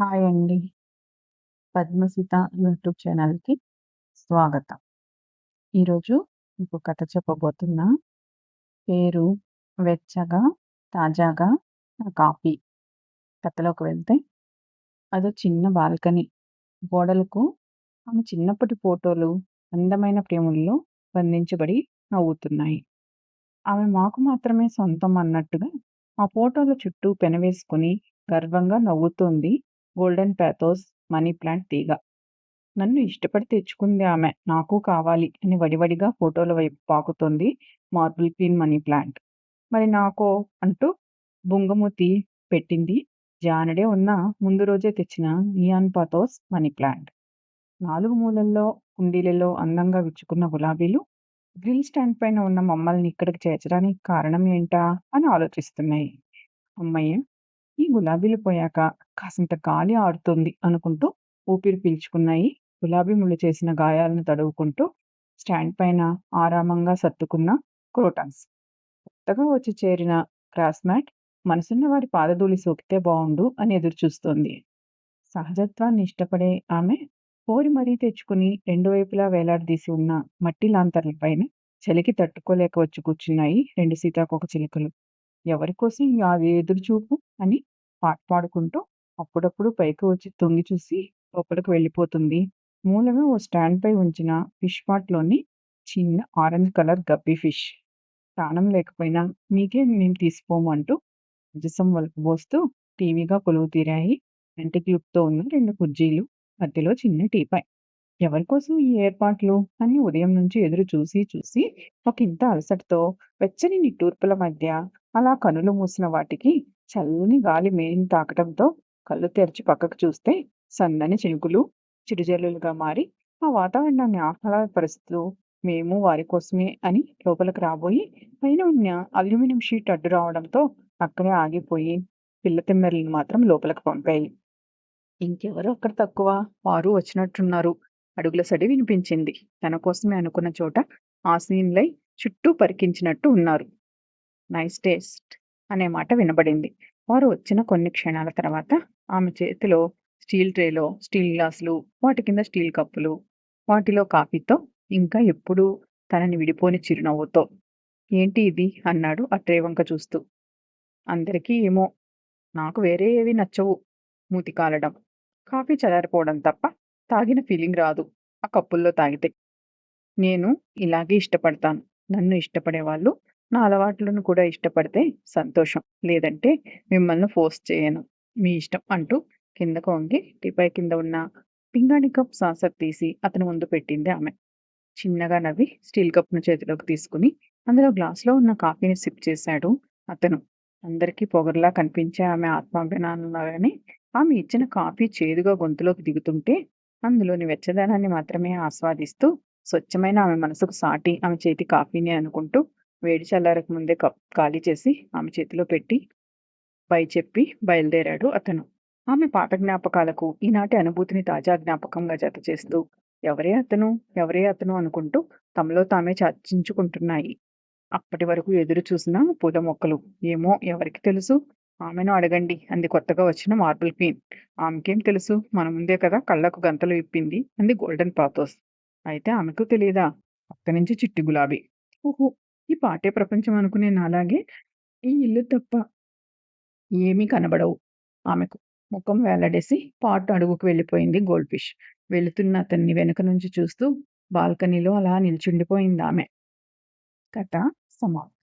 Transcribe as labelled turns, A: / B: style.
A: Hi అండి. పద్మసీత YouTube ఛానల్‌కి స్వాగతం. ఈరోజు మీకు కథ చెప్పబోతున్నా. పేరు 'వెచ్చగా తాజాగా నా కాఫీ'. కథలోకి వెళ్తే అదో చిన్న బాల్కనీ. గోడలకు ఆమె చిన్నప్పటి ఫోటోలు అందమైన ప్రేముల్లో బంధించబడి నవ్వుతున్నాయి. ఆమె మాకు మాత్రమే సొంతం అన్నట్టుగా ఆ ఫోటోల చుట్టూ పెనవేసుకుని గర్వంగా నవ్వుతోంది గోల్డెన్ పాథోస్ మనీ ప్లాంట్ తీగ. నన్ను ఇష్టపడి తెచ్చుకుంది ఆమె. నాకు కావాలి అని వడివడిగా ఫోటోల వైపు పాకుతోంది మార్బుల్ క్వీన్ మనీ ప్లాంట్. మరి నాకో అంటూ బుంగమూతి పెట్టింది జానడే ఉన్న ముందు రోజే తెచ్చిన నియాన్ పాథోస్ మనీ ప్లాంట్. నాలుగు మూలల్లో కుండీలలో అందంగా విచ్చుకున్న గులాబీలు గ్రిల్ స్టాండ్ పైన ఉన్న మమ్మల్ని ఇక్కడికి చేర్చడానికి కారణం ఏంటా అని ఆలోచిస్తున్నాయి. అమ్మయ్య ఈ గులాబీలు పోయాక కాసింత గాలి ఆడుతుంది అనుకుంటూ ఊపిరి పీల్చుకున్నాయి గులాబీ ముళ్ళు చేసిన గాయాలను తడువుకుంటూ స్టాండ్ పైన ఆరామంగా సర్దుకున్న క్రోటన్స్. కొత్తగా వచ్చి చేరిన క్రాస్ మ్యాట్ మనసున్న వారి పాదధూళి సోకితే బాగుండు అని ఎదురుచూస్తోంది. సహజత్వాన్ని ఇష్టపడే ఆమె పోరి మరీ తెచ్చుకుని రెండు వైపులా వేలాడదీసి ఉన్న మట్టి లాంతర్ల పైన చలికి తట్టుకోలేక వచ్చి కూర్చున్నాయి రెండు సీతాకోకచిలుకలు. ఎవరికోసం ఆ ఎదురుచూపు అని పాట పాడుకుంటూ అప్పుడప్పుడు పైకి వచ్చి తొంగి చూసి లోపలికి వెళ్ళిపోతుంది మూలగా ఓ స్టాండ్ పై ఉంచిన ఫిష్ పాట్లోని చిన్న ఆరెంజ్ కలర్ గబ్బీ ఫిష్. ప్రాణం లేకపోయినా మీకే మేము తీసిపోము అంటూ అజసం పోస్తూ టీవీగా కొలువుతీరాయి యాంటిక్ క్లుప్తో ఉన్న రెండు కుర్జీలు మధ్యలో చిన్న టీపాయ్. ఎవరికోసం ఈ ఏర్పాట్లు అని ఉదయం నుంచి ఎదురు చూసి చూసి ఒక ఇంత అలసటతో వెచ్చని నిట్టూర్పుల మధ్య అలా కనులు మూసిన వాటికి చల్లని గాలి మేని తాకటంతో కళ్ళు తెరిచి పక్కకు చూస్తే సన్నని చినుకులు చిరుజల్లులుగా మారి ఆ వాతావరణాన్ని ఆహ్లాదపరుస్తూ మేము వారి కోసమే అని లోపలికి రాబోయి పైన ఉన్న అల్యూమినియం షీట్ అడ్డు రావడంతో అక్కడే ఆగిపోయి పిల్ల తిమ్మెరలను మాత్రం లోపలికి పంపాయి. ఇంకెవరు అక్కడ తక్కువ వారు వచ్చినట్టున్నారు అడుగుల సడి వినిపించింది. తన కోసమే అనుకున్న చోట ఆసీనులై చుట్టూ పరికించినట్టు ఉన్నారు. నైస్ టేస్ట్ అనే మాట వినబడింది. వారు వచ్చిన కొన్ని క్షణాల తర్వాత ఆమె చేతిలో స్టీల్ ట్రేలో స్టీల్ గ్లాసులు, వాటి కింద స్టీల్ కప్పులు, వాటిలో కాఫీతో ఇంకా ఎప్పుడూ తనని విడిపోని చిరునవ్వుతో. ఏంటి ఇది? అన్నాడు ఆ ట్రే వంక చూస్తూ. అందరికీ ఏమో! నాకు వేరే ఏవి నచ్చవు మూతి కాలడం, కాఫీ చల్లారిపోవడం తప్ప తాగిన ఫీలింగ్ రాదు ఆ కప్పుల్లో తాగితే. నేను ఇలాగే ఇష్టపడతాను. నన్ను ఇష్టపడే వాళ్ళు నా అలవాట్లను కూడా ఇష్టపడితే సంతోషం. లేదంటే మిమ్మల్ని ఫోర్స్ చేయను. మీ ఇష్టం అంటూ కిందకు వంగి టీపాయ్ కింద ఉన్న పింగాణి కప్ సాసర్ తీసి అతని ముందు పెట్టింది ఆమె. చిన్నగా నవ్వి స్టీల్ కప్‌ను చేతిలోకి తీసుకుని అందులో గ్లాస్లో ఉన్న కాఫీని సిప్ చేశాడు అతను. అందరికీ పొగరులా కనిపించే ఆమె ఆత్మాభిమానంలాగానే ఆమె ఇచ్చిన కాఫీ చేదుగా గొంతులోకి దిగుతుంటే అందులోని వెచ్చదనాన్ని మాత్రమే ఆస్వాదిస్తూ స్వచ్ఛమైన ఆమె మనసుకు సాటి ఆమె చేతి కాఫీని అనుకుంటూ వేడి చల్లారక ముందే కప్ ఖాళీ చేసి ఆమె చేతిలో పెట్టి బై చెప్పి బయలుదేరాడు అతను. ఆమె పాత జ్ఞాపకాలకు ఈనాటి అనుభూతిని తాజా జ్ఞాపకంగా జత చేస్తూ ఎవరే అతను? ఎవరే అతను? అనుకుంటూ తమలో తామే చర్చించుకుంటున్నాయి. అప్పటి వరకు ఎదురు చూసిన పూల మొక్కలు. ఏమో ఎవరికి తెలుసు? ఆమెను అడగండి అంది కొత్తగా వచ్చిన మార్బుల్ క్వీన్. ఆమెకేం తెలుసు? మన ముందే కదా కళ్ళకు గంతలు విప్పింది అంది గోల్డెన్ పాతోస్ అయితే ఆమెకు తెలియదా తెలీదా? పక్కనుంచి చిట్టి గులాబీ. ఓహో! ఈ పాటే ప్రపంచం అనుకునే నాలాగే ఈ ఇల్లు తప్ప ఏమీ కనబడవు ఆమెకు. ముఖం వేలాడేసి పాట్ అడుగుకు వెళ్ళిపోయింది గోల్డ్ ఫిష్. వెళుతున్న అతన్ని వెనుక నుంచి చూస్తూ బాల్కనీలో అలా నిల్చుండిపోయింది ఆమె కథ సమాప్తం.